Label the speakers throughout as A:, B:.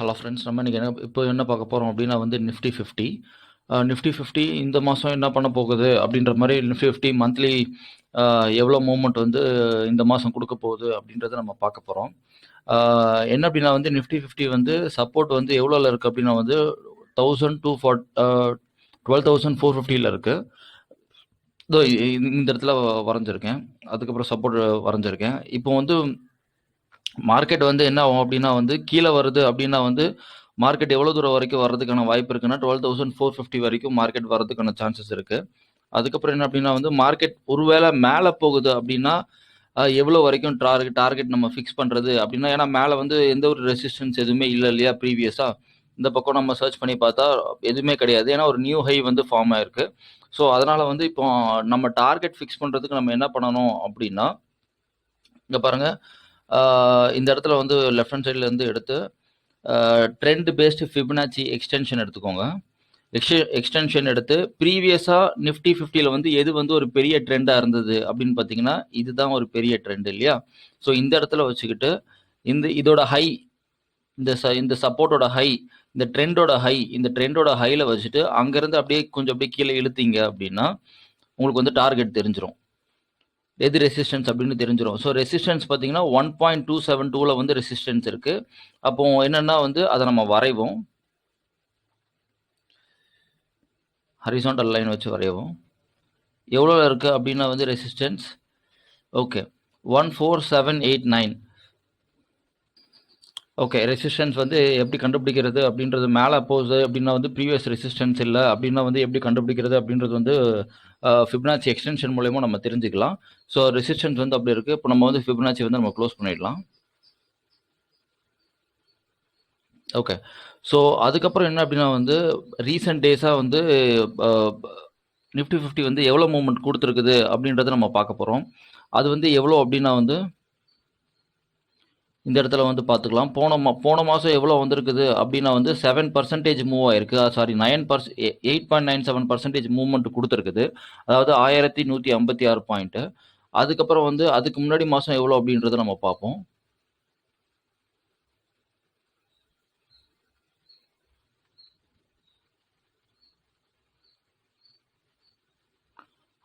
A: Hello friends நம்ம இன்றைக்கி என்ன இப்போ என்ன பார்க்க போகிறோம் அப்படின்னா வந்து நிஃப்டி ஃபிஃப்டி நிஃப்டி ஃபிஃப்டி இந்த மாதம் என்ன பண்ண போகுது அப்படின்ற மாதிரி நிஃப்டி ஃபிஃப்டி மந்த்லி எவ்வளோ மூமெண்ட் வந்து இந்த மாதம் கொடுக்க போகுது அப்படின்றத நம்ம பார்க்க போகிறோம் என்ன அப்படின்னா வந்து நிஃப்டி ஃபிஃப்டி வந்து சப்போர்ட் வந்து எவ்வளோல இருக்குது அப்படின்னா வந்து thousand two ஃபார்ட் twelve thousand four ஃபிஃப்டியில் இருக்குது இதோ இந்த இடத்துல வரைஞ்சிருக்கேன். அதுக்கப்புறம் சப்போர்ட் வரைஞ்சிருக்கேன். இப்போ வந்து மார்க்கெட் வந்து என்ன ஆகும் அப்படின்னா வந்து கீழே வருது அப்படின்னா வந்து மார்க்கெட் எவ்வளோ தூரம் வரைக்கும் வர்றதுக்கான வாய்ப்பு இருக்குன்னா டுவெல் தௌசண்ட் ஃபோர் ஃபிஃப்டி வரைக்கும் மார்க்கெட் வர்றதுக்கான சான்சஸ் இருக்குது அதுக்கப்புறம் என்ன அப்படின்னா வந்து மார்க்கெட் ஒருவேளை மேலே போகுது அப்படின்னா எவ்வளோ வரைக்கும் டார்கெட் டார்கெட் நம்ம ஃபிக்ஸ் பண்ணுறது அப்படின்னா ஏன்னா மேலே வந்து எந்த ஒரு ரெசிஸ்டன்ஸ் எதுவுமே இல்லை இல்லையா ப்ரீவியஸாக இந்த பக்கம் நம்ம சர்ச் பண்ணி பார்த்தா எதுவுமே கிடையாது. ஏன்னா ஒரு நியூ ஹை வந்து ஃபார்ம் ஆயிருக்கு. ஸோ அதனால் வந்து இப்போ நம்ம டார்கெட் ஃபிக்ஸ் பண்ணுறதுக்கு நம்ம என்ன பண்ணணும் அப்படின்னா இங்கே பாருங்க. இந்த இடத்துல வந்து லெஃப்ட் ஹேண்ட் சைடில் இருந்து எடுத்து ட்ரெண்ட் பேஸ்டு ஃபிபனாச்சி எக்ஸ்டென்ஷன் எடுத்துக்கோங்க. எக்ஸ்டெ எக்ஸ்டென்ஷன் எடுத்து ப்ரீவியஸாக நிஃப்டி ஃபிஃப்டியில் வந்து எது வந்து ஒரு பெரிய ட்ரெண்டாக இருந்தது அப்படின்னு பார்த்தீங்கன்னா இதுதான் ஒரு பெரிய ட்ரெண்ட் இல்லையா? ஸோ இந்த இடத்துல வச்சுக்கிட்டு இந்த இதோட ஹை இந்த ச இந்த சப்போர்ட்டோட ஹை இந்த ட்ரெண்டோட ஹை இந்த ட்ரெண்டோட ஹையில் வச்சுட்டு அங்கேருந்து அப்படியே கொஞ்சம் அப்படியே கீழே இழுத்தீங்க அப்படின்னா உங்களுக்கு வந்து டார்கெட் தெரிஞ்சிரும். எது ரெசிஸ்டன்ஸ் அப்படின்னு தெரிஞ்சிடும் ஸோ ரெசிஸ்டன்ஸ் பார்த்தீங்கன்னா ஒன் பாயிண்ட் டூ செவன் டூவில் வந்து ரெசிஸ்டன்ஸ் இருக்குது அப்போ என்னென்னா வந்து அதை நம்ம வரைவோம். ஹரிசாண்டல் லைன் வச்சு வரைவோம். எவ்வளோ இருக்குது அப்படின்னா வந்து resistance okay one four seven eight nine okay resistance வந்து எப்படி கண்டுபிடிக்கிறது அப்படின்றது மேலே போகுது அப்படின்னா வந்து ப்ரீவியஸ் ரெசிஸ்டன்ஸ் இல்லை. அப்படின்னா வந்து எப்படி கண்டுபிடிக்கிறது அப்படின்றது வந்து ஃபிப்னாச்சி எக்ஸ்டென்ஷன் மூலயமா நம்ம தெரிஞ்சுக்கலாம். ஸோ ரெசிஸ்டன்ஸ் வந்து அப்படி இருக்குது இப்போ நம்ம வந்து ஃபிப்னாச்சி வந்து நம்ம க்ளோஸ் பண்ணிடலாம். ஓகே ஸோ அதுக்கப்புறம் என்ன அப்படின்னா வந்து ரீசெண்ட் டேஸாக வந்து நிஃப்டி ஃபிஃப்டி வந்து எவ்வளோ மூவ்மெண்ட் கொடுத்துருக்குது அப்படின்றத நம்ம பார்க்க போகிறோம் அது வந்து எவ்வளோ அப்படின்னா வந்து இந்த இடத்துல வந்து பார்த்துக்கலாம். போன மா போன மாதம் எவ்வளோ வந்திருக்குது அப்படின்னா வந்து செவன் பர்சன்டேஜ் மூவ் ஆயிருக்கு. Sorry nine per eight point nine seven percentage movement கொடுத்துருக்குது. அதாவது ஆயிரத்தி நூற்றி ஐம்பத்தி ஆறு பாயிண்ட்டு அதுக்கப்புறம் வந்து அதுக்கு முன்னாடி மாதம் எவ்வளோ அப்படின்றத நம்ம பார்ப்போம்.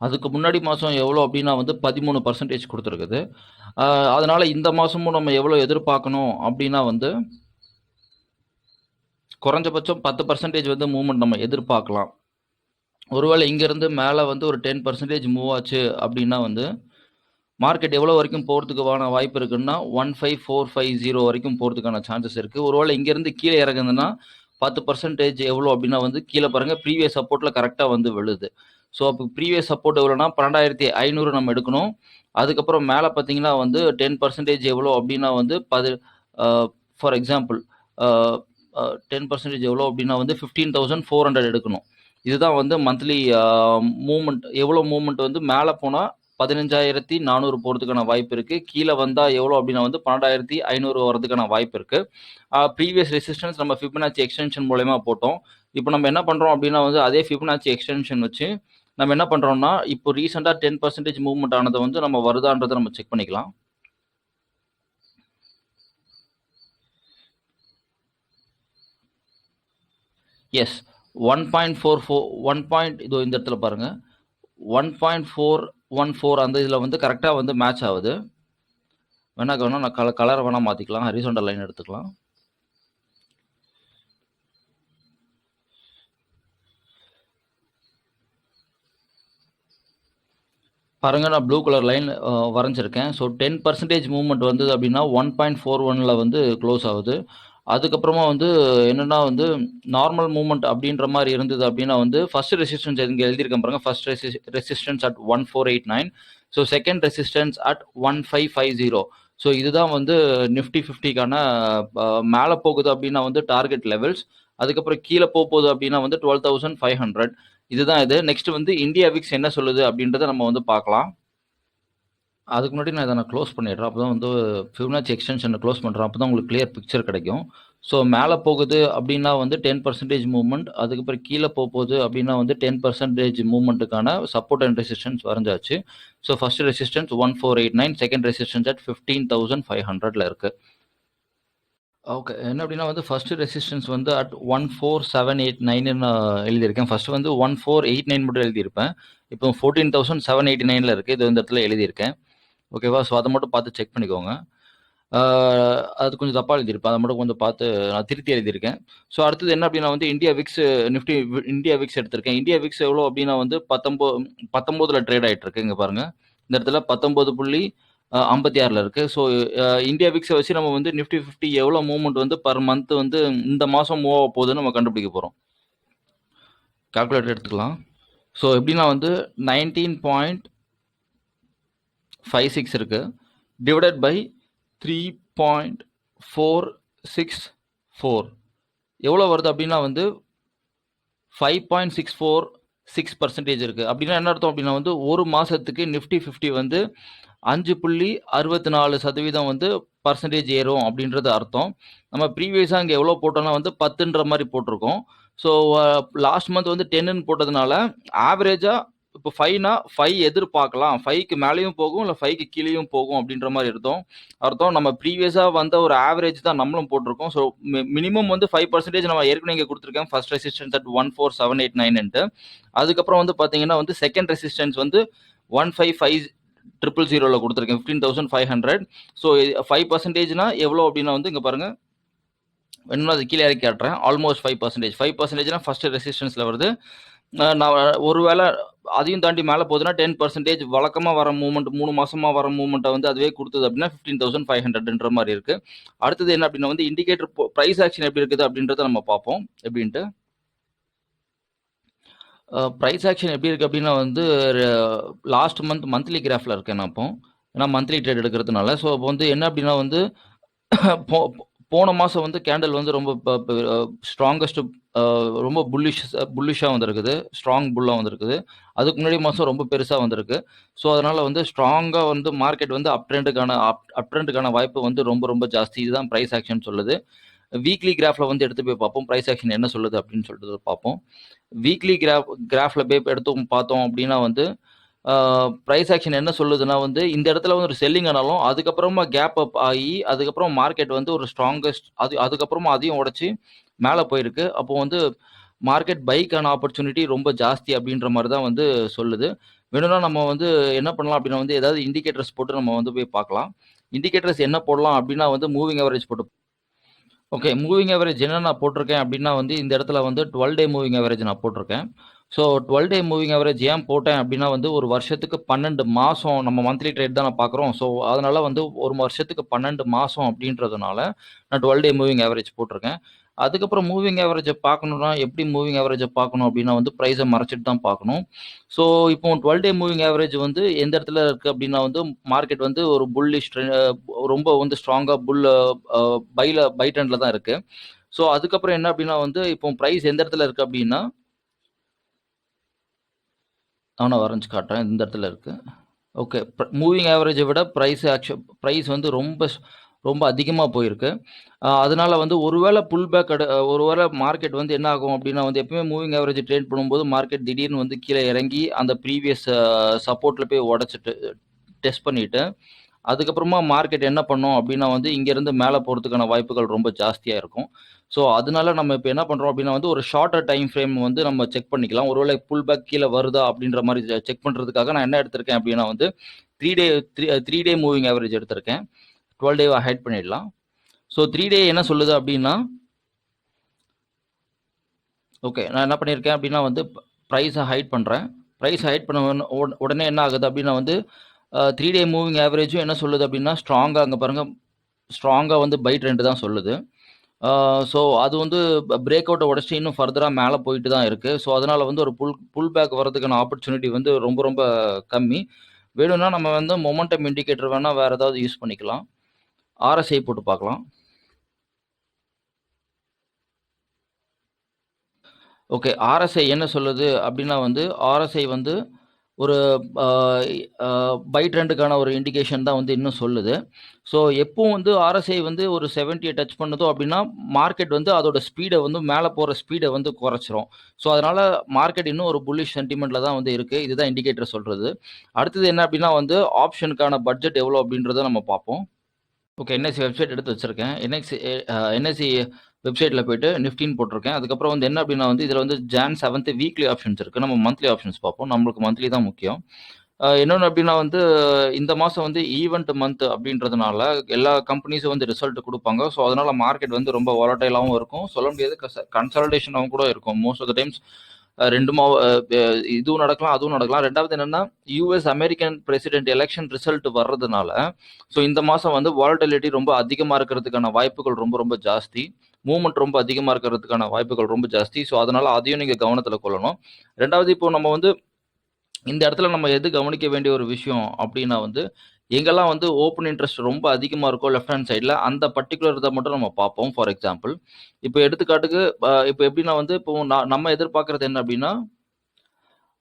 A: அதுக்கு முன்னாடி மாதம் எவ்வளோ அப்படின்னா வந்து பதிமூணு பர்சன்டேஜ் கொடுத்துருக்குது. அதனால் இந்த மாதமும் நம்ம எவ்வளோ எதிர்பார்க்கணும் அப்படின்னா வந்து குறைஞ்சபட்சம் பத்து பர்சன்டேஜ் வந்து மூவ்மெண்ட் நம்ம எதிர்பார்க்கலாம். ஒருவேளை இங்கேருந்து மேலே வந்து ஒரு டென் பர்சன்டேஜ் மூவ் ஆச்சு அப்படின்னா வந்து மார்க்கெட் எவ்வளோ வரைக்கும் போகிறதுக்குவான வாய்ப்பு இருக்குன்னா one five four five zero வரைக்கும் போகிறதுக்கான சான்சஸ் இருக்குது ஒருவேளை இங்கேருந்து கீழே இறங்குதுன்னா பத்து பர்சன்டேஜ் எவ்வளோ அப்படின்னா வந்து கீழே பாருங்கள் ப்ரீவியஸ் சப்போர்ட்டில் கரெக்டாக வந்து விழுது. ஸோ அப்போ ப்ரீவியஸ் சப்போர்ட் எவ்வளோனா பன்னெண்டாயிரத்தி ஐநூறு நம்ம எடுக்கணும். அதுக்கப்புறம் மேலே பார்த்தீங்கன்னா வந்து டென் பர்சன்டேஜ் எவ்வளோ அப்படின்னா வந்து பதி ஃபார் எக்ஸாம்பிள் டென் பர்சன்டேஜ் எவ்வளோ அப்படின்னா வந்து ஃபிஃப்டீன் தௌசண்ட் ஃபோர் ஹண்ட்ரட் எடுக்கணும். இதுதான் வந்து மந்த்லி மூமெண்ட் எவ்வளோ மூமெண்ட் வந்து மேலே போனால் பதினஞ்சாயிரத்தி நானூறு போகிறதுக்கான வாய்ப்பு இருக்குது கீழே வந்தால் எவ்வளோ அப்படின்னா வந்து பன்னெண்டாயிரத்தி ஐநூறு வரதுக்கான வாய்ப்பு இருக்குது ப்ரீவியஸ் ரெசிஸ்டன்ஸ் நம்ம ஃபிபனாச்சி எக்ஸ்டென்ஷன் மூலயமா போட்டோம். இப்போ நம்ம என்ன பண்ணுறோம் அப்படின்னா வந்து அதே ஃபிபனாச்சி எக்ஸ்டென்ஷன் வச்சு நம்ம என்ன பண்ணுறோம்னா இப்போ ரீசெண்டாக டென் பர்சன்டேஜ் மூவ்மெண்ட் ஆனதை வந்து நம்ம வருதான்றதை நம்ம செக் பண்ணிக்கலாம். Yes one point four four one point இதோ இந்த இடத்துல பாருங்க. One point four one four அந்த இதில் வந்து கரெக்டாக வந்து மேட்ச் ஆகுது. வேணா வேணா நான் கலர் கலரை வேணால் மாற்றிக்கலாம் ஹரிசோண்டல் லைன் எடுத்துக்கலாம். பாருங்க நான் ப்ளூ கலர் லைன் வரைஞ்சிருக்கேன். ஸோ டென் பர்சன்டேஜ் மூவ்மெண்ட் வந்தது அப்படின்னா ஒன் பாயிண்ட் ஃபோர் ஒனில் வந்து க்ளோஸ் ஆகுது. அதுக்கப்புறமா வந்து என்னென்னா வந்து நார்மல் மூவ்மெண்ட் அப்படின்ற மாதிரி இருந்தது அப்படின்னா வந்து ஃபர்ஸ்ட் ரெசிஸ்டன்ஸ் இங்கே எழுதியிருக்கேன் பாருங்க. First resi resistance at one four eight nine so second resistance at one five five zero so இதுதான் வந்து நிஃப்டி ஃபிஃப்டிக்கான மேலே போகுது அப்படின்னா வந்து டார்கெட் லெவல்ஸ் அதுக்கப்புறம் கீழே போக போகுது அப்படின்னா வந்து டுவெல் தௌசண்ட் ஃபைவ் ஹண்ட்ரட் இதுதான் இது. நெக்ஸ்ட் வந்து இந்தியா விக்ஸ் என்ன சொல்லுது அப்படின்றத நம்ம வந்து பார்க்கலாம். அதுக்கு முன்னாடி நான் இதை நான் க்ளோஸ் பண்ணிடுறேன். அப்போ தான் வந்து ஃபிப்னாச்சி எக்ஸ்டென்ஷனை க்ளோஸ் பண்ணுறேன் அப்போ தான் உங்களுக்கு கிளியர் பிக்சர் கிடைக்கும். ஸோ மேலே போகுது அப்படின்னா வந்து டென் பர்சன்டேஜ் மூவ்மெண்ட் அதுக்கப்புறம் கீழே போக போகுது அப்படின்னா வந்து டென் பர்சன்டேஜ் மூவ்மெண்ட்டுக்கான support and resistance வரைஞ்சாச்சு. So first resistance one four eight nine second resistance at fifteen thousand five ஹண்ட்ரட்ல இருக்குது ஓகே. என்ன அப்படின்னா வந்து ஃபர்ஸ்ட்டு ரெசிஸ்டன்ஸ் வந்து அட் 14789ன்னு எழுதியிருக்கேன். ஃபர்ஸ்ட்டு வந்து 1489 மட்டும் எழுதியிருப்பேன். இப்போ ஃபோர்டீன் தௌசண்ட் செவன் எயிட்டி நைனில் இருக்குது இது இந்த இடத்துல எழுதியிருக்கேன். ஓகேவா? ஸோ அதை மட்டும் பார்த்து செக் பண்ணிக்கோங்க. அது கொஞ்சம் தப்பாக எழுதியிருப்பேன். அதை மட்டும் கொஞ்சம் பார்த்து நான் திருத்தி எழுதியிருக்கேன். ஸோ அடுத்தது என்ன அப்படின்னா வந்து India VIX Nifty India VIX எடுத்திருக்கேன். இந்தியா விக்ஸ் எவ்வளோ அப்படின்னா வந்து 19 19ல ட்ரேட் ஆகிட்டு இருக்கு. இங்கே பாருங்கள் இந்த இடத்துல ஐம்பத்தி ஆறில் இருக்குது ஸோ இந்தியா விக்ஸை வச்சு நம்ம வந்து நிஃப்டி 50 எவ்வளோ மூவ்மெண்ட் வந்து பர் மந்த் வந்து இந்த மாதம் மூவ் ஆக போகுதுன்னு நம்ம கண்டுபிடிக்க போகிறோம் கால்குலேட்டர் எடுத்துக்கலாம். ஸோ எப்படின்னா வந்து நைன்டீன் பாயிண்ட் ஃபைவ் சிக்ஸ் இருக்குது டிவைடட் பை 3.464 எவ்வளோ வருது அப்படின்னா வந்து five point six four six percentage இருக்குது அப்படின்னா என்ன அர்த்தம் அப்படின்னா வந்து ஒரு மாதத்துக்கு நிஃப்டி 50 வந்து 5.64% வந்து பர்சன்டேஜ் ஏறும் அப்படின்றது அர்த்தம். நம்ம ப்ரீவியஸாக இங்கே எவ்வளோ போட்டோம்னா வந்து பத்துன்ற மாதிரி போட்டிருக்கோம். ஸோ லாஸ்ட் மந்த் வந்து 10ன்னு போட்டதுனால ஆவரேஜாக இப்போ 5னா 5 எதிர்பார்க்கலாம். ஃபைவ்க்கு மேலேயும் போகும், இல்லை ஃபைவ்க்கு கீழேயும் போகும் அப்படின்ற மாதிரி அர்த்தம். அர்த்தம் நம்ம ப்ரீவியஸாக வந்த ஒரு ஆவரேஜ் தான் நம்மளும் போட்டிருக்கோம். ஸோ மினிமம் வந்து ஃபைவ் பர்சன்டேஜ் நம்ம ஏற்கனவே இங்கே கொடுத்துருக்கேன் ஃபர்ஸ்ட் ரெசிஸ்டன்ஸ் அட் 14789ன்ட்டு. அதுக்கப்புறம் வந்து பார்த்தீங்கன்னா வந்து செகண்ட் ரெசிஸ்டன்ஸ் வந்து ஒன் ஃபைவ் ஃபைவ் ட்ரிப்பிள் ஜீரோவில் கொடுத்துருக்கேன் fifteen thousand five hundred so five பர்சன்டேஜ்னா எவ்வளோ அப்படின்னா வந்து இங்கே பாருங்கள் வேணும்னா அது கீழே இறக்கி காட்டுறேன். ஆல்மோஸ்ட் ஃபைவ் பர்சன்டேஜ் ஃபைவ் பர்சன்டேஜ்னா ஃபஸ்ட்டு ரெசிஸ்டன்ஸில் வருது. நான் ஒருவேளை அதையும் தாண்டி மேலே போகுதுன்னா டென் பர்சன்டேஜ் வழக்கமாக வர மூவ்மெண்ட் மூணு மாதமாக வர மூமெண்ட்டை வந்து அதுவே கொடுத்தது அப்படின்னா ஃபிஃப்டீன் தௌசண்ட் ஃபைவ் ஹண்ட்ரட்ன்ற மாதிரி இருக்குது அடுத்தது என்ன அப்படின்னா வந்து இண்டிகேட்டர் ப்ரைஸ் ஆக்ஷன் எப்படி இருக்குது அப்படின்றத நம்ம பார்ப்போம். எப்படின்ட்டு ப்ரைஸ் ஆக்ஷன் எப்படி இருக்குது அப்படின்னா வந்து லாஸ்ட் மந்த் மந்த்லி கிராஃபில் இருக்கேன் நான் இப்போ. ஏன்னா மந்த்லி ட்ரேட் எடுக்கிறதுனால. ஸோ அப்போ வந்து என்ன அப்படின்னா வந்து போ போன மாதம் வந்து கேண்டில் வந்து ரொம்ப ஸ்ட்ராங்கஸ்ட் ரொம்ப புல்லிஷ் புல்லிஷாக வந்திருக்குது. ஸ்ட்ராங் புல்லாக வந்திருக்குது. அதுக்கு முன்னாடி மாதம் ரொம்ப பெருசாக வந்திருக்கு. ஸோ அதனால் வந்து ஸ்ட்ராங்காக வந்து மார்க்கெட் வந்து அப் ட்ரெண்டுக்கான அப் அப் ட்ரெண்டுக்கான வாய்ப்பு வந்து ரொம்ப ரொம்ப ஜாஸ்தி. இதுதான் ப்ரைஸ் ஆக்ஷன் சொல்லுது. வீக்லி கிராஃபில் வந்து எடுத்து போய் பார்ப்போம். ப்ரைஸ் ஆக்ஷன் என்ன சொல்லுது அப்படின்னு சொல்லிட்டு பார்ப்போம். வீக்லி கிராஃப் கிராஃபில் போய் எடுத்து பார்த்தோம் அப்படின்னா வந்து ப்ரைஸ் ஆக்ஷன் என்ன சொல்லுதுன்னா வந்து இந்த இடத்துல வந்து ஒரு செல்லிங் ஆனாலும் அதுக்கப்புறமா கேப் அப் ஆகி அதுக்கப்புறம் மார்க்கெட் வந்து ஒரு ஸ்ட்ராங்கஸ்ட் அது அதுக்கப்புறமா அதையும் உடச்சி மேலே போயிருக்கு. அப்போது வந்து மார்க்கெட் பைக்கான ஆப்பர்ச்சுனிட்டி ரொம்ப ஜாஸ்தி அப்படின்ற மாதிரி தான் வந்து சொல்லுது. வேணும்னா நம்ம வந்து என்ன பண்ணலாம் அப்படின்னா வந்து ஏதாவது இண்டிகேட்டர்ஸ் போட்டு நம்ம வந்து போய் பார்க்கலாம். இண்டிகேட்டர்ஸ் என்ன போடலாம் அப்படின்னா வந்து மூவிங் அவரேஜ் போட்டு ஓகே. மூவிங் ஆவரேஜ் என்ன நான் போட்டிருக்கேன் அப்படின்னா வந்து இந்த இடத்துல வந்து 12 டே மூவிங் ஆவரேஜ் நான் போட்டிருக்கேன். ஸோ 12 டே மூவிங் ஆவரேஜ் ஏன் போட்டேன் அப்படின்னா வந்து ஒரு வருஷத்துக்கு பன்னெண்டு மாதம் நம்ம மந்த்லி ட்ரேட் நான் பார்க்குறோம். ஸோ அதனால் வந்து ஒரு வருஷத்துக்கு பன்னெண்டு மாதம் அப்படின்றதுனால நான் 12 டே மூவிங் ஆவரேஜ் போட்டிருக்கேன். அதுக்கப்புறம் மூவிங் ஆவரேஜை பார்க்கணும்னா எப்படி மூவிங் ஆவரேஜை பார்க்கணும் அப்படின்னா வந்து ப்ரைஸை மறைச்சிட்டு தான் பார்க்கணும். ஸோ இப்போ 12 டே மூவிங் ஆவரேஜ் வந்து எந்த இடத்துல இருக்குது அப்படின்னா வந்து மார்க்கெட் வந்து ஒரு புல்லிஷ் ரொம்ப வந்து ஸ்ட்ராங்காக புல் பைல பை ட்ரெண்டில் தான் இருக்குது ஸோ அதுக்கப்புறம் என்ன அப்படின்னா வந்து இப்போ ப்ரைஸ் எந்த இடத்துல இருக்குது அப்படின்னா நான் வரைஞ்சு காட்டுறேன். இந்த இடத்துல இருக்குது ஓகே. மூவிங் ஆவரேஜை விட ப்ரைஸ் ஆக்சு ப்ரைஸ் வந்து ரொம்ப ரொம்ப அதிகமாக போயிருக்கு. அதனால வந்து ஒருவேளை புல் பேக் எடு ஒரு மார்க்கெட் வந்து என்ன ஆகும் அப்படின்னா வந்து எப்பவுமே மூவிங் ஆவரேஜ் ட்ரேட் பண்ணும்போது மார்க்கெட் திடீர்னு வந்து கீழே இறங்கி அந்த ப்ரீவியஸ் சப்போர்ட்டில் போய் உடச்சிட்டு டெஸ்ட் பண்ணிட்டு அதுக்கப்புறமா மார்க்கெட் என்ன பண்ணோம் அப்படின்னா வந்து இங்கேருந்து மேலே போகிறதுக்கான வாய்ப்புகள் ரொம்ப ஜாஸ்தியாக இருக்கும். ஸோ அதனால நம்ம இப்போ என்ன பண்ணுறோம் அப்படின்னா வந்து ஒரு ஷார்ட்டர் டைம் ஃப்ரேம் வந்து நம்ம செக் பண்ணிக்கலாம். ஒருவேளை புல் பேக் கீழே வருதா அப்படின்ற மாதிரி செக் பண்ணுறதுக்காக நான் என்ன எடுத்திருக்கேன் அப்படின்னா வந்து three day 3 3 day moving average எடுத்திருக்கேன். டுவெல் டே ஹைட் பண்ணிடலாம். ஸோ த்ரீ டே என்ன சொல்லுது அப்படின்னா ஓகே. நான் என்ன பண்ணியிருக்கேன் அப்படின்னா வந்து ப்ரைஸை ஹைட் பண்ணுறேன் ப்ரைஸ் ஹைட் பண்ண உடன உடனே என்ன ஆகுது அப்படின்னா வந்து த்ரீ டே மூவிங் ஆவரேஜும் என்ன சொல்லுது அப்படின்னா ஸ்ட்ராங்காக அங்கே பாருங்க ஸ்ட்ராங்காக வந்து பை ட்ரெண்ட் தான் சொல்லுது. ஸோ அது வந்து பிரேக் அவுட்டை உடச்சி இன்னும் ஃபர்தராக மேலே போயிட்டு தான் இருக்குது ஸோ அதனால் வந்து ஒரு புல் புல் பேக் வரதுக்கான ஆப்பர்ச்சுனிட்டி வந்து ரொம்ப ரொம்ப கம்மி. வேணும்னா நம்ம வந்து மொமெண்டம் இண்டிகேட்டர் வேணால் வேறு ஏதாவது யூஸ் பண்ணிக்கலாம். ஆர்எஸ்ஐ போட்டு பார்க்கலாம். ஓகே. ஆர்எஸ்ஐ என்ன சொல்லுது அப்படின்னா வந்து ஆர்எஸ்ஐ வந்து ஒரு பை ட்ரெண்டுக்கான ஒரு இண்டிகேஷன் தான் வந்து இன்னும் சொல்லுது. ஸோ எப்போ வந்து ஆர்எஸ்ஐ வந்து ஒரு 70ய டச் பண்ணுதோ அப்படின்னா மார்க்கெட் வந்து அதோட ஸ்பீடை வந்து மேலே போகிற ஸ்பீடை வந்து குறைச்சிரும். ஸோ அதனால் மார்க்கெட் இன்னும் ஒரு புல்லிஷ் சென்டிமெண்ட்டில் தான் வந்து இருக்குது இதுதான் இண்டிகேட்டர் சொல்கிறது அடுத்தது என்ன அப்படின்னா வந்து ஆப்ஷனுக்கான பட்ஜெட் எவ்வளோ அப்படின்றத நம்ம பார்ப்போம். ஓகே என்எஸ்சி வெப்சைட் எடுத்து வச்சிருக்கேன். என்எஸ்சி என்எஸ்சி வெப்சைட்டில் போயிட்டு நிஃப்டின்னு போட்டிருக்கேன். அதுக்கப்புறம் வந்து என்ன அப்படின்னா வந்து இதில் வந்து ஜான் செவன்த்து வீக்லி ஆப்ஷன்ஸ் இருக்குது நம்ம மந்த்லி ஆப்ஷன்ஸ் பார்ப்போம். நம்மளுக்கு மந்த்லி தான் முக்கியம். இன்னொன்று அப்படின்னா வந்து இந்த மாதம் வந்து ஈவெண்ட் மந்த் அப்படின்றதுனால எல்லா கம்பெனிஸும் வந்து ரிசல்ட் கொடுப்பாங்க. ஸோ அதனால் மார்க்கெட் வந்து ரொம்ப வாலட்டைலாகவும் இருக்கும். சொல்ல முடியாது. கன்சல்டேஷனாகவும் கூட இருக்கும். மோஸ்ட் ஆஃப் த டைம்ஸ் ரெண்டு மா இதுவும் நடக்கலாம் அதுவும் நடக்கலாம். ரெண்டாவது என்னன்னா US American president election result வர்றதுனால ஸோ இந்த மாதம் வந்து வாலட்டிலிட்டி ரொம்ப அதிகமாக இருக்கிறதுக்கான வாய்ப்புகள் ரொம்ப ரொம்ப ஜாஸ்தி. மூவ்மெண்ட் ரொம்ப அதிகமாக இருக்கிறதுக்கான வாய்ப்புகள் ரொம்ப ஜாஸ்தி. ஸோ அதனால அதையும் நீங்கள் கவனத்தில் கொள்ளணும். ரெண்டாவது இப்போ நம்ம வந்து இந்த இடத்துல நம்ம எது கவனிக்க வேண்டிய ஒரு விஷயம் அப்படின்னா வந்து எங்கெல்லாம் வந்து ஓப்பன் இன்ட்ரெஸ்ட் ரொம்ப அதிகமாக இருக்கோ லெஃப்ட் ஹேண்ட் சைடில் அந்த பர்டிகுலர் இதை மட்டும் நம்ம பார்ப்போம். ஃபார் எக்ஸாம்பிள் இப்போ எடுத்துக்காட்டுக்கு இப்போ எப்படின்னா வந்து இப்போ நம்ம எதிர்பார்க்குறது என்ன அப்படின்னா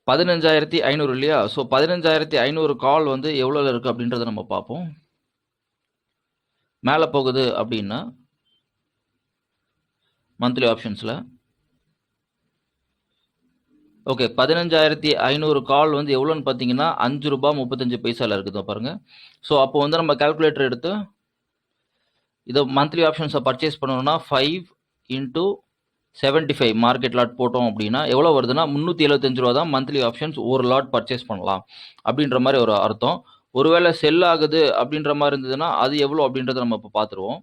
A: பதினஞ்சாயிரத்தி ஐநூறு இல்லையா? ஸோ பதினஞ்சாயிரத்தி ஐநூறு கால் வந்து எவ்வளோ இருக்குது அப்படின்றத நம்ம பார்ப்போம். மேலே போகுது அப்படின்னா மந்த்லி ஆப்ஷன்ஸில் ஓகே பதினஞ்சாயிரத்தி ஐநூறு கால் வந்து எவ்வளோன்னு பார்த்தீங்கன்னா அஞ்சு ரூபா முப்பத்தஞ்சு பைசாவில் இருக்குது பாருங்க. ஸோ அப்போ வந்து நம்ம கால்குலேட்டர் எடுத்து இதை மந்த்லி ஆப்ஷன்ஸை பர்ச்சேஸ் பண்ணணும்னா five into seventy five market lot போட்டோம் அப்படின்னா எவ்வளோ வருதுன்னா முந்நூற்றி எழுபத்தஞ்சு ரூபா தான் மந்த்லி ஆப்ஷன்ஸ் ஒரு லாட் பர்ச்சேஸ் பண்ணலாம். அப்படின்ற மாதிரி ஒரு அர்த்தம். ஒருவேளை செல் ஆகுது அப்படின்ற மாதிரி இருந்ததுன்னா அது எவ்வளோ அப்படின்றத நம்ம இப்போ பார்த்துருவோம்.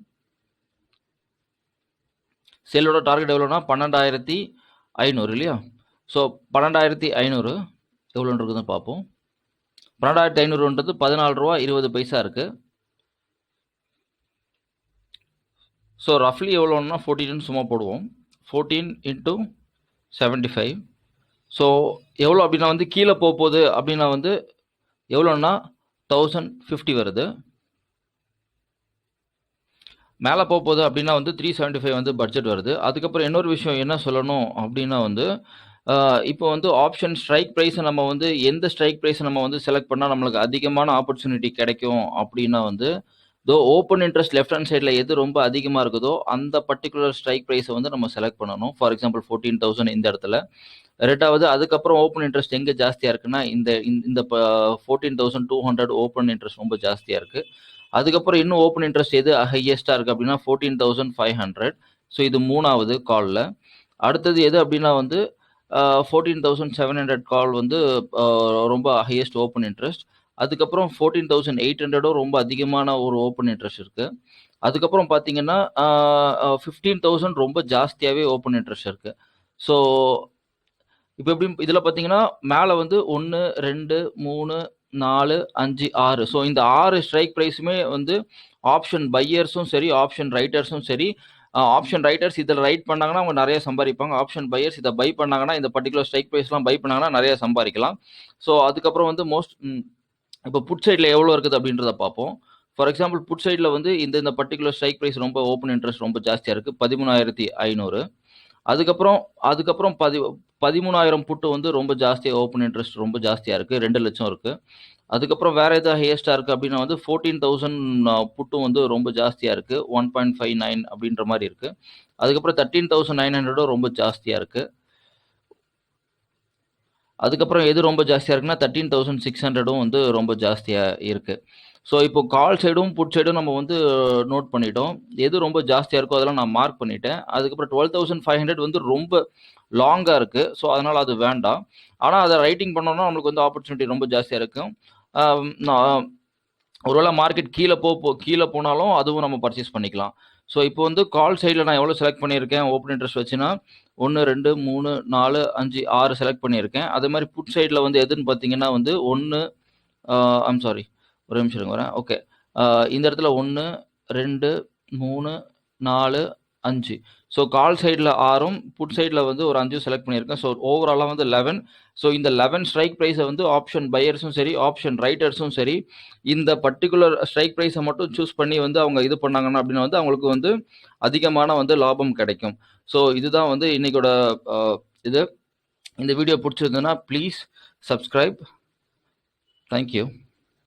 A: செல்லோட டார்கெட் எவ்வளோனா பன்னெண்டாயிரத்தி ஐநூறு இல்லையா? ஸோ பன்னெண்டாயிரத்தி ஐநூறு எவ்வளோன்னு இருக்குதுன்னு பார்ப்போம். பன்னெண்டாயிரத்தி ஐநூறுன்றது பதினாலு ரூபா இருபது பைசா இருக்குது ஸோ ரஃப்லி எவ்வளோன்னா ஃபோர்டீன் சும்மா போடுவோம். Fourteen into seventy five so எவ்வளோ அப்படின்னா வந்து கீழே போக போகுது அப்படின்னா வந்து எவ்வளோன்னா தௌசண்ட் ஃபிஃப்டி வருது. மேலே போக போகுது அப்படின்னா வந்து த்ரீ செவன்ட்டி ஃபைவ் வந்து பட்ஜெட் வருது. அதுக்கப்புறம் இன்னொரு விஷயம் என்ன சொல்லணும் அப்படின்னா வந்து இப்போ வந்து ஆப்ஷன் ஸ்ட்ரைக் ப்ரைஸை நம்ம வந்து எந்த ஸ்ட்ரைக் ப்ரைஸை நம்ம வந்து செலக்ட் பண்ணால் நம்மளுக்கு அதிகமான ஆப்பர்ச்சுனிட்டி கிடைக்கும் அப்படின்னா வந்து தோ ஓப்பன் இன்ட்ரெஸ்ட் லெஃப்ட் ஹேண்ட் சைடில் எது ரொம்ப அதிகமாக இருக்குதோ அந்த பர்டிகுலர் ஸ்ட்ரைக் ப்ரைஸை வந்து நம்ம செலக்ட் பண்ணணும். ஃபார் எக்ஸாம்பிள் ஃபோர்டீன் தௌசண்ட் இந்த இடத்துல. ரெண்டாவது அதுக்கப்புறம் ஓப்பன் இன்ட்ரெஸ்ட் எங்கே ஜாஸ்தியாக இருக்குன்னா இந்த இந்த fourteen thousand two hundred open interest ரொம்ப ஜாஸ்தியாக இருக்குது அதுக்கப்புறம் இன்னும் ஓப்பன் இன்ட்ரெஸ்ட் எது ஹையஸ்ட்டாக இருக்குது அப்படின்னா fourteen thousand five hundred so இது மூணாவது காலில் அடுத்தது எது அப்படின்னா வந்து fourteen thousand seven hundred call வந்து ரொம்ப ஹையஸ்ட் ஓப்பன் இன்ட்ரெஸ்ட் அதுக்கப்புறம் ஃபோர்டீன் தௌசண்ட் எயிட் ஹண்ட்ரடும் ரொம்ப அதிகமான ஒரு ஓப்பன் இன்ட்ரெஸ்ட் இருக்குது அதுக்கப்புறம் பார்த்தீங்கன்னா ஃபிஃப்டீன் தௌசண்ட் ரொம்ப ஜாஸ்தியாகவே ஓப்பன் இன்ட்ரெஸ்ட் இருக்குது ஸோ இப்போ எப்படி இதில் பார்த்தீங்கன்னா மேலே வந்து ஒன்று ரெண்டு மூணு நாலு அஞ்சு ஆறு. ஸோ இந்த ஆறு ஸ்ட்ரைக் ப்ரைஸுமே வந்து ஆப்ஷன் பையர்ஸும் சரி ஆப்ஷன் ரைட்டர்ஸும் சரி ஆப்ஷன் ரைட்டர்ஸ் இதில் ரைட் பண்ணாங்கன்னா அவங்க நிறைய சம்பாதிப்பாங்க. ஆப்ஷன் பையர்ஸ் இதை பை பண்ணாங்கன்னா இந்த பர்டிகுலர் ஸ்ட்ரைக் ப்ரைஸ்லாம் பை பண்ணாங்கன்னா நிறைய சம்பாதிக்கலாம். ஸோ அதுக்கப்புறம் வந்து மோஸ்ட் இப்போ புட் சைடில் எவ்வளோ இருக்குது அப்படின்றத பார்ப்போம். ஃபார் எக்ஸாம்பிள் புட் சைடில் வந்து இந்த இந்த பர்டிகுலர் ஸ்ட்ரைக் ப்ரைஸ் ரொம்ப ஓப்பன் இன்ட்ரெஸ்ட் ரொம்ப ஜாஸ்தியாக இருக்குது பதிமூணாயிரத்தி ஐநூறு. அதுக்கப்புறம் அதுக்கப்புறம் பதி பதிமூணாயிரம் புட்டு வந்து ரொம்ப ஜாஸ்தியாக ஓப்பன் இன்ட்ரெஸ்ட் ரொம்ப ஜாஸ்தியாக இருக்குது ரெண்டு லட்சம் இருக்குது அதுக்கப்புறம் வேறு எதாவது ஹையஸ்ட்டாக இருக்குது அப்படின்னா வந்து ஃபோர்டீன் தௌசண்ட் புட்டும் வந்து ரொம்ப ஜாஸ்தியாக இருக்குது ஒன் பாயிண்ட் ஃபைவ் நைன் அப்படின்ற மாதிரி இருக்குது அதுக்கப்புறம் தேர்ட்டீன் தௌசண்ட் நைன் ஹண்ட்ரடும் ரொம்ப ஜாஸ்தியாக இருக்குது அதுக்கப்புறம் எது ரொம்ப ஜாஸ்தியாக இருக்குன்னா தேர்ட்டீன் தௌசண்ட் சிக்ஸ் ஹண்ட்ரடும் வந்து ரொம்ப ஜாஸ்தியாக இருக்குது ஸோ இப்போ கால் சைடும் புட் சைடும் நம்ம வந்து நோட் பண்ணிட்டோம். எது ரொம்ப ஜாஸ்தியாக இருக்கோ அதெல்லாம் நான் மார்க் பண்ணிட்டேன். அதுக்கப்புறம் டுவெல் தௌசண்ட் ஃபைவ் ஹண்ட்ரட் வந்து ரொம்ப லாங்காக இருக்குது ஸோ அதனால் அது வேண்டாம். ஆனால் அதை ரைட்டிங் பண்ணோம்னா நம்மளுக்கு வந்து ஆப்பர்ச்சுனிட்டி ரொம்ப ஜாஸ்தியாக இருக்கும். ஒருவேளை மார்க்கெட் கீழே போ கீழே போனாலும் அதுவும் நம்ம பர்ச்சேஸ் பண்ணிக்கலாம். ஸோ இப்போ வந்து கால் சைடில் நான் எவ்வளோ செலக்ட் பண்ணியிருக்கேன்? ஓப்பன் இன்ட்ரெஸ்ட் வச்சுன்னா ஒன்று ரெண்டு மூணு நாலு அஞ்சு ஆறு செலக்ட் பண்ணியிருக்கேன். அதே மாதிரி புட் சைடில் வந்து எதுன்னு பார்த்தீங்கன்னா வந்து ஒன்று ஐம் சாரி ஒரு நிமிஷம் வரேன். ஓகே இந்த இடத்துல ஒன்று ரெண்டு மூணு நாலு அஞ்சு. ஸோ கால் சைடில் ஆறும் புட் சைடில் வந்து ஒரு அஞ்சும் செலக்ட் பண்ணியிருக்கேன். ஸோ ஓவராலாக வந்து லெவன் ஸோ இந்த லெவன் ஸ்ட்ரைக் ப்ரைஸை வந்து ஆப்ஷன் பையர்ஸும் சரி ஆப்ஷன் ரைட்டர்ஸும் சரி இந்த பர்டிகுலர் ஸ்ட்ரைக் ப்ரைஸை மட்டும் சூஸ் பண்ணி வந்து அவங்க இது பண்ணாங்கன்னா அப்படின்னா வந்து அவங்களுக்கு வந்து அதிகமான வந்து லாபம் கிடைக்கும். ஸோ இதுதான் வந்து இன்னைக்கோட இது. இந்த வீடியோ பிடிச்சிருந்ததுன்னா ப்ளீஸ் சப்ஸ்கிரைப் தேங்க்யூ